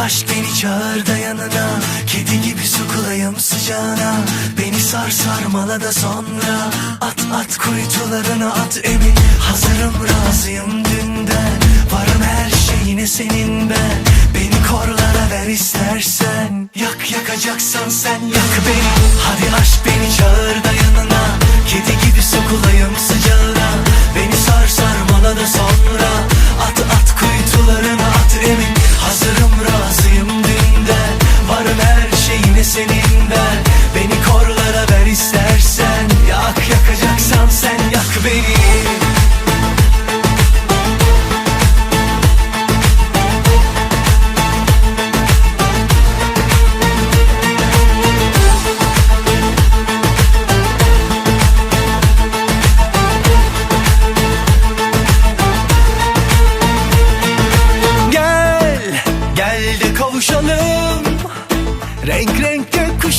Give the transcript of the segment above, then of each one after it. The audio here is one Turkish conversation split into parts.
aşk beni çağır da yanına. Kedi gibi sokulayım sıcağına. Beni sar sarmala da sonra. At at kuytularına at emin Hazırım razıyım dünden. Varım her şeyine senin ben. Beni korlara ver istersen. Yak yakacaksan sen yak beni. Hadi aşk beni çağır da yanına.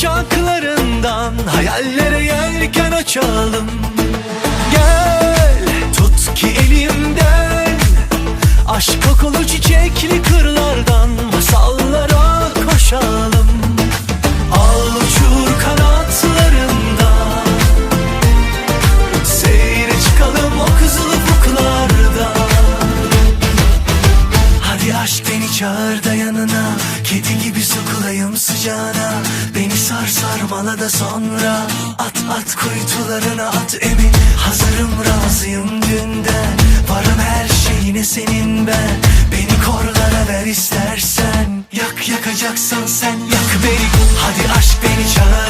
Kuşaklarından Hayallere yelken açalım. Gel, tut ki elimden Aşk kokulu çiçekli kırlardan Masallara koşalım. Al uçur kanatlarında Seyre çıkalım o kızıl ufuklarda Hadi aşk beni çağır da yanına Kedi gibi sokulayım sıcağına sar sarmala da sonra At at kuytularına at emin Hazırım razıyım dünden Varım her şeyine senin ben Beni korlara ver istersen. Yak yakacaksan sen yak beni. Hadi aşk beni çağır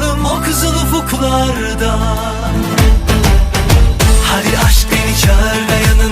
uçalım o kızıl ufuklarda. Hadi aşk beni çağır da yanına